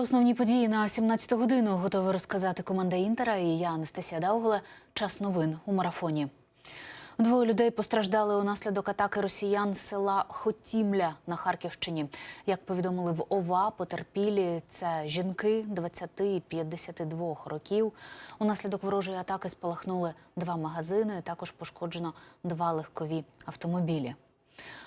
основні події на 17 годину готові розказати команда Інтера і я Анастасія Даугла. Час новин у марафоні. Двоє людей постраждали унаслідок атаки росіян села Хотімля на Харківщині. Як повідомили в ОВА, потерпілі це жінки 20 і 52 років. Унаслідок ворожої атаки спалахнули два магазини. Також пошкоджено два легкові автомобілі.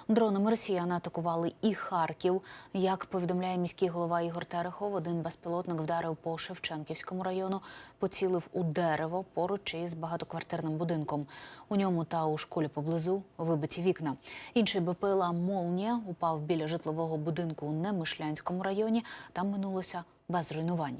Дронами росіяни атакували і Харків. Як повідомляє міський голова Ігор Терехов, один безпілотник вдарив по Шевченківському району, поцілив у дерево поруч із багатоквартирним будинком. У ньому та у школі поблизу вибиті вікна. Інший БПЛА Молнія упав біля житлового будинку у Немишлянському районі. Там минулося без руйнувань.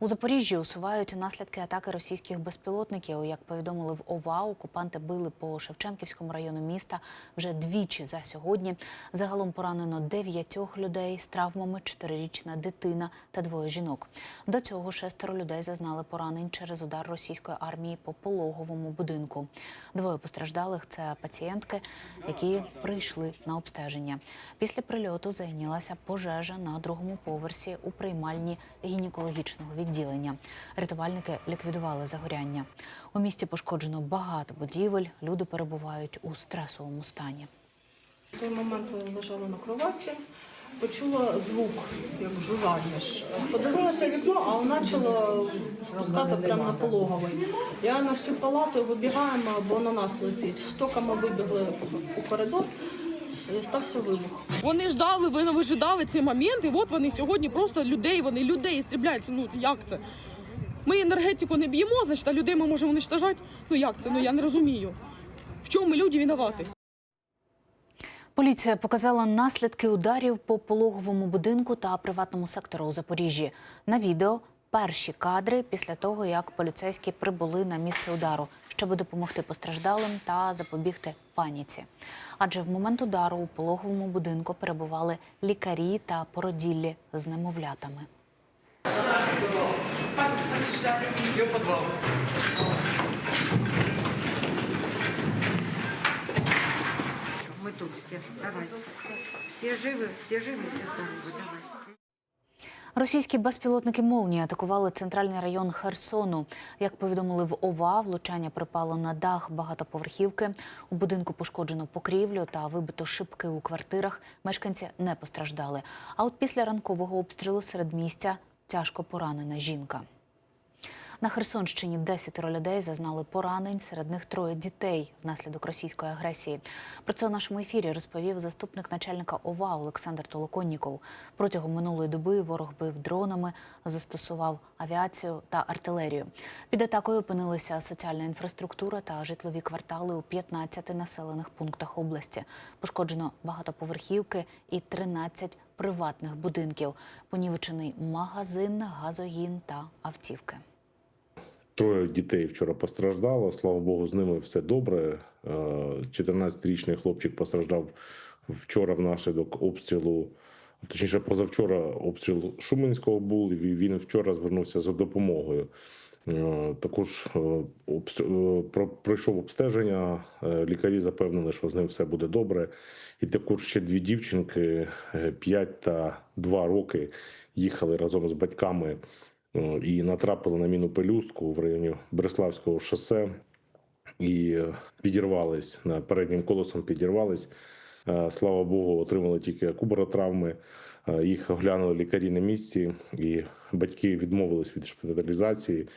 У Запоріжжі усувають наслідки атаки російських безпілотників. Як повідомили в ОВА, окупанти били по Шевченківському району міста вже двічі за сьогодні. Загалом поранено дев'ятьох людей з травмами, чотирирічна дитина та двоє жінок. До цього шестеро людей зазнали поранень через удар російської армії по пологовому будинку. Двоє постраждалих це пацієнтки, які прийшли на обстеження. Після прильоту зайнялася пожежа на другому поверсі у приймальні гінекологічного відділення. Рятувальники ліквідували загоряння. У місті пошкоджено багато будівель. Люди перебувають у стресовому стані. В той момент лежала на кроваті, почула звук, як жужжання. ж. Подивилася вікно, а воно почало спускатися прямо на пологовий. Я на всю палату вибігаємо, бо на нас летить. Тільки ми вибігли у коридор, і стався вибух. Вони ждали, вони вижидали цей момент, і от вони сьогодні просто людей, вони людей стріляють. Ну як це? Ми енергетику не б'ємо, значить, а людей ми можемо уничтожати. Ну як це? Ну я не розумію. В чому ми люди винуваті? Поліція показала наслідки ударів по пологовому будинку та приватному сектору у Запоріжжі. На відео перші кадри після того, як поліцейські прибули на місце удару, щоб допомогти постраждалим та запобігти паніці. Адже в момент удару у пологовому будинку перебували лікарі та породіллі з немовлятами. Мы тут все. Давай. Все живы, все живы, все здоровы. Давай. Російські безпілотники молнії атакували центральний район Херсону. Як повідомили в ОВА, влучання припало на дах багатоповерхівки. У будинку пошкоджено покрівлю та вибито шибки у квартирах. Мешканці не постраждали. А от після ранкового обстрілу серед місця тяжко поранена жінка. На Херсонщині 10 людей зазнали поранень, серед них троє дітей внаслідок російської агресії. Про це у нашому ефірі розповів заступник начальника ОВА Олександр Толоконніков. Протягом минулої доби ворог бив дронами, застосував авіацію та артилерію. Під атакою опинилися соціальна інфраструктура та житлові квартали у 15 населених пунктах області. Пошкоджено багатоповерхівки і 13 приватних будинків. Понівечений магазин, газогін та автівки. Троє дітей вчора постраждало. Слава Богу, з ними все добре. Е, 14-річний хлопчик постраждав вчора внаслідок обстрілу. Точніше, позавчора обстріл Шуменського був. і Він вчора звернувся за допомогою. Е, Також е, е, пройшов обстеження. Е, Лікарі запевнили, що з ним все буде добре. І також ще дві дівчинки 5 та 2 роки їхали разом з батьками е, і натрапили на міну пелюстку в районі Бреславського шосе і е, підірвались на переднім колесом. Підірвались. Е, Слава Богу, отримали тільки кубаротравми. травми. Їх оглянули лікарі на місці, і батьки відмовились від шпиталізації.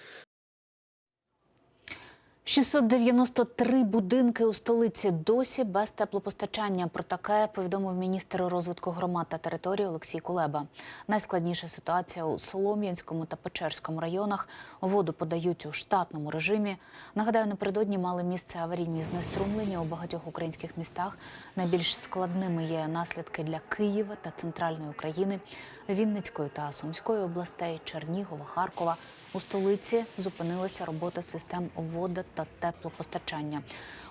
693 будинки у столиці досі без теплопостачання. Про таке повідомив міністр розвитку громад та території Олексій Кулеба. Найскладніша ситуація у Солом'янському та Печерському районах. Воду подають у штатному режимі. Нагадаю, напередодні мали місце аварійні знеструмлення у багатьох українських містах. Найбільш складними є наслідки для Києва та центральної України, Вінницької та Сумської областей, Чернігова, Харкова. У столиці зупинилася робота систем вода та теплопостачання.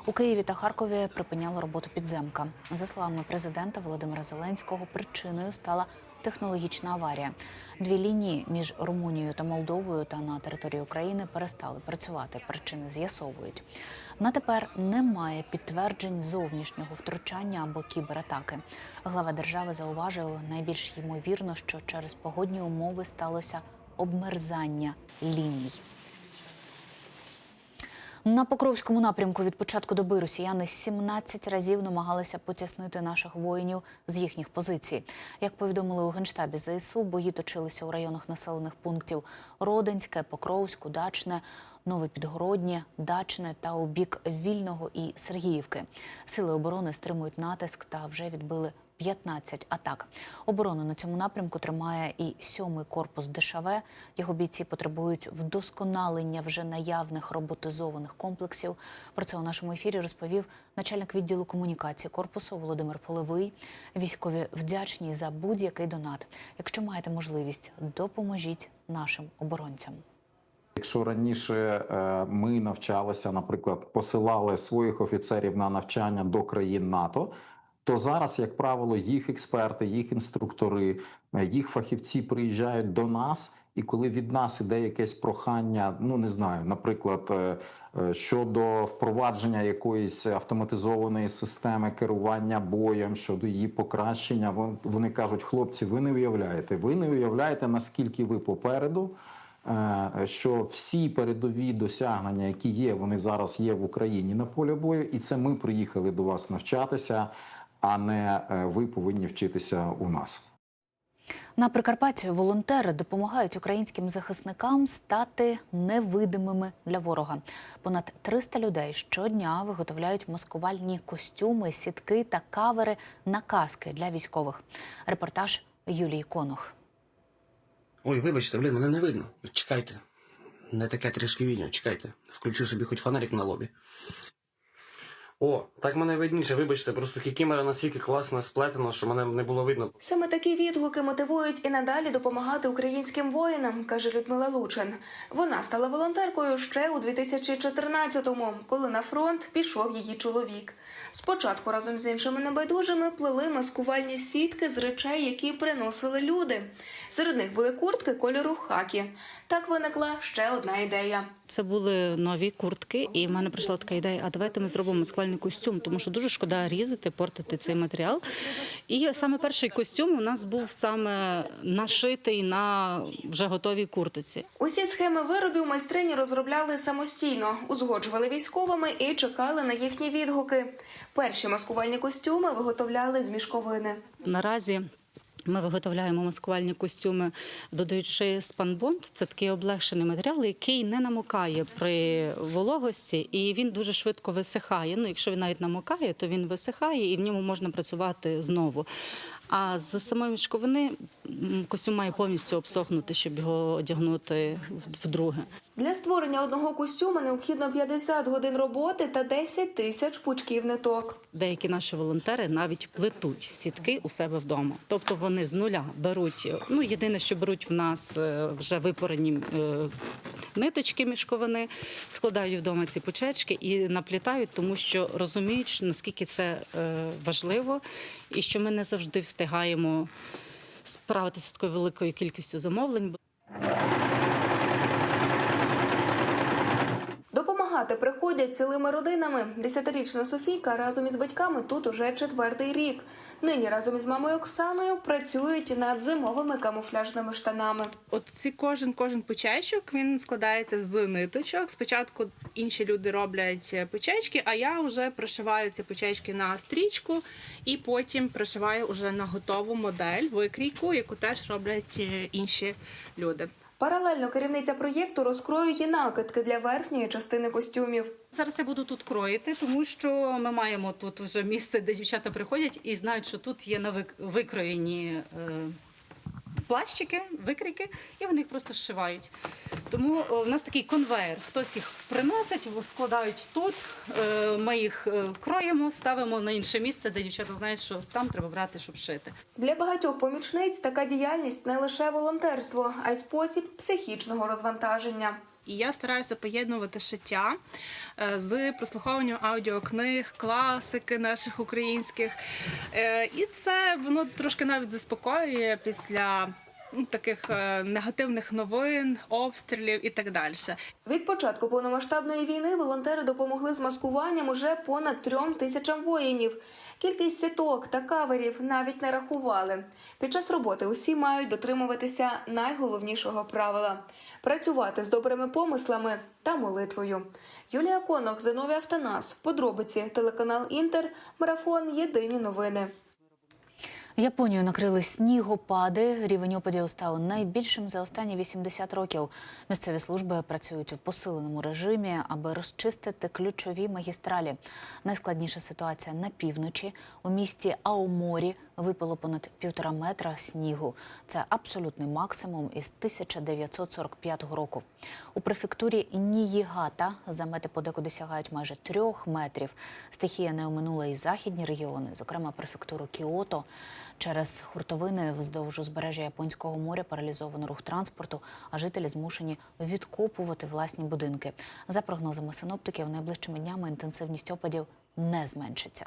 У Києві та Харкові припиняла роботу підземка. За словами президента Володимира Зеленського, причиною стала технологічна аварія. Дві лінії між Румунією та Молдовою та на території України перестали працювати. Причини з'ясовують. На тепер немає підтверджень зовнішнього втручання або кібератаки. Глава держави зауважив, найбільш ймовірно, що через погодні умови сталося обмерзання ліній. На Покровському напрямку від початку доби росіяни 17 разів намагалися потіснити наших воїнів з їхніх позицій. Як повідомили у генштабі ЗСУ, бої точилися у районах населених пунктів Родинське, Покровську, Дачне, Нове Підгороднє, Дачне та у бік Вільного і Сергіївки. Сили оборони стримують натиск та вже відбили 15 атак. Оборону на цьому напрямку тримає і сьомий корпус ДШВ. Його бійці потребують вдосконалення вже наявних роботизованих комплексів. Про це у нашому ефірі розповів начальник відділу комунікації корпусу Володимир Полевий. Військові вдячні за будь-який донат. Якщо маєте можливість, допоможіть нашим оборонцям. Якщо раніше е, ми навчалися, наприклад, посилали своїх офіцерів на навчання до країн НАТО, то зараз, як правило, їх експерти, їх інструктори, е, їх фахівці приїжджають до нас. І коли від нас іде якесь прохання, ну не знаю, наприклад, е, е, щодо впровадження якоїсь автоматизованої системи керування боєм, щодо її покращення, вон- вони кажуть: хлопці, ви не уявляєте, ви не уявляєте, наскільки ви попереду що всі передові досягнення, які є, вони зараз є в Україні на полі бою, і це ми приїхали до вас навчатися, а не е, ви повинні вчитися у нас. На Прикарпатті волонтери допомагають українським захисникам стати невидимими для ворога. Понад 300 людей щодня виготовляють маскувальні костюми, сітки та кавери на каски для військових. Репортаж Юлії Конух. Ой, вибачте, блін, мене не видно. Чекайте. Не таке трішки відео, чекайте. Включу собі хоч фонарик на лобі. О, так мене видніше, вибачте, просто кікімера настільки класно сплетено, що мене не було видно. Саме такі відгуки мотивують і надалі допомагати українським воїнам, каже Людмила Лучин. Вона стала волонтеркою ще у 2014-му, коли на фронт пішов її чоловік. Спочатку разом з іншими небайдужими плели маскувальні сітки з речей, які приносили люди. Серед них були куртки кольору хакі. Так виникла ще одна ідея. Це були нові куртки, і в мене прийшла така ідея: а давайте ми зробимо маскувальний костюм, тому що дуже шкода різати, портити цей матеріал. І саме перший костюм у нас був саме нашитий на вже готовій куртиці. Усі схеми виробів майстрині розробляли самостійно, узгоджували військовими і чекали на їхні відгуки. Перші маскувальні костюми виготовляли з мішковини. Наразі. Ми виготовляємо маскувальні костюми, додаючи спанбонд. Це такий облегшений матеріал, який не намокає при вологості, і він дуже швидко висихає. Ну, якщо він навіть намокає, то він висихає і в ньому можна працювати знову. А з самої мішковини костюм має повністю обсохнути, щоб його одягнути вдруге. Для створення одного костюму необхідно 50 годин роботи та 10 тисяч пучків ниток. Деякі наші волонтери навіть плетуть сітки у себе вдома. Тобто вони з нуля беруть. Ну єдине, що беруть в нас е, вже випорені е, ниточки мішковини, складають вдома ці пучечки і наплітають, тому що розуміють, наскільки це е, важливо, і що ми не завжди встигаємо справитися з такою великою кількістю замовлень. Допомагати приходять цілими родинами. Десятирічна Софійка разом із батьками тут уже четвертий рік. Нині разом із мамою Оксаною працюють над зимовими камуфляжними штанами. От ці кожен кожен почечок він складається з ниточок. Спочатку інші люди роблять е, почечки, а я вже пришиваю ці почечки на стрічку і потім пришиваю вже на готову модель викрійку, яку теж роблять е, інші люди. Паралельно керівниця проєкту розкроює накидки для верхньої частини костюмів. Зараз я буду тут кроїти, тому що ми маємо тут вже місце, де дівчата приходять і знають, що тут є на викроєні е, плащики, викрійки, і вони їх просто зшивають. Тому в нас такий конвейер. Хтось їх приносить, складають тут. е, Ми їх е, кроємо, ставимо на інше місце, де дівчата знають, що там треба брати, щоб шити. Для багатьох помічниць така діяльність не лише волонтерство, а й спосіб психічного розвантаження. І я стараюся поєднувати шиття е, з прослуховуванням аудіокниг, класики наших українських. Е, І це воно трошки навіть заспокоює після таких е, негативних новин, обстрілів і так далі. Від початку повномасштабної війни волонтери допомогли з маскуванням уже понад трьом тисячам воїнів. Кількість сіток та каверів навіть не рахували. Під час роботи усі мають дотримуватися найголовнішого правила працювати з добрими помислами та молитвою. Юлія Конок, Зиновій Автонас, подробиці, телеканал Інтер, марафон Єдині новини. Японію накрили снігопади. Рівень опадів став найбільшим за останні 80 років. Місцеві служби працюють у посиленому режимі, аби розчистити ключові магістралі. Найскладніша ситуація на півночі. У місті Аоморі випало понад півтора метра снігу. Це абсолютний максимум із 1945 року. У префектурі Ніїгата замети подекуди сягають майже трьох метрів. Стихія не оминула і західні регіони, зокрема префектуру Кіото. Через хуртовини вздовж узбережжя Японського моря паралізовано рух транспорту, а жителі змушені відкопувати власні будинки. За прогнозами синоптиків, найближчими днями інтенсивність опадів не зменшиться.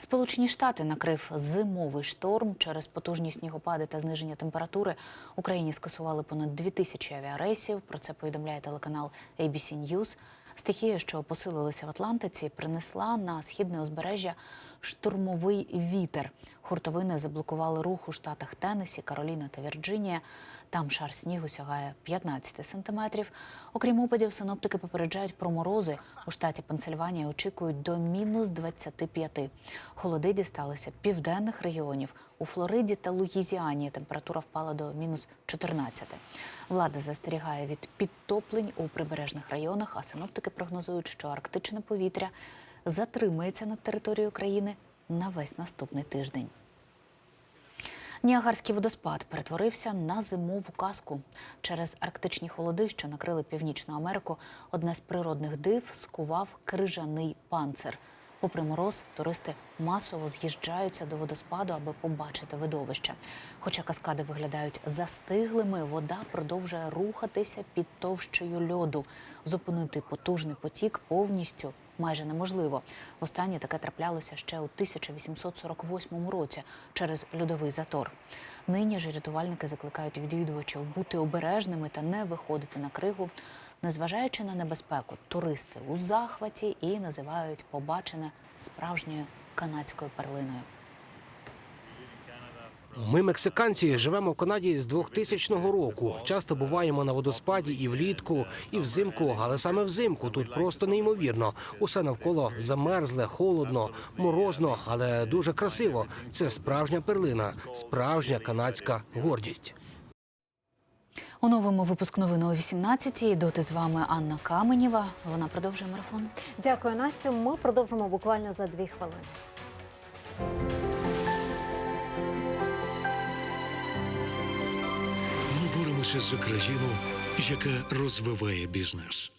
Сполучені Штати накрив зимовий шторм через потужні снігопади та зниження температури. Україні скасували понад 2 тисячі авіарейсів. Про це повідомляє телеканал ABC News. Стихія, що посилилася в Атлантиці, принесла на східне узбережжя штурмовий вітер. Хуртовини заблокували рух у штатах Теннесі, Кароліна та Вірджинія. Там шар снігу сягає 15 сантиметрів. Окрім опадів, синоптики попереджають про морози. У штаті Пенсильванія очікують до мінус 25. Холоди дісталися південних регіонів. У Флориді та Луїзіані температура впала до мінус 14. Влада застерігає від підтоплень у прибережних районах, а синоптики прогнозують, що арктичне повітря затримається над територією країни на весь наступний тиждень. Ніагарський водоспад перетворився на зимову казку. Через арктичні холоди, що накрили Північну Америку, одне з природних див скував крижаний панцир. Попри мороз, туристи масово з'їжджаються до водоспаду, аби побачити видовище. Хоча каскади виглядають застиглими, вода продовжує рухатися під товщею льоду. Зупинити потужний потік повністю майже неможливо. Востаннє таке траплялося ще у 1848 році через льодовий затор. Нині ж рятувальники закликають відвідувачів бути обережними та не виходити на кригу. Незважаючи на небезпеку, туристи у захваті і називають побачене справжньою канадською перлиною. Ми, мексиканці, живемо в Канаді з 2000 року. Часто буваємо на водоспаді і влітку, і взимку, але саме взимку тут просто неймовірно. Усе навколо замерзле, холодно, морозно, але дуже красиво. Це справжня перлина, справжня канадська гордість. У новому випуску новини о 18-й. Доти з вами Анна Каменєва. Вона продовжує марафон. Дякую, Настю. Ми продовжимо буквально за дві хвилини. Ми боремося за країну, яка розвиває бізнес.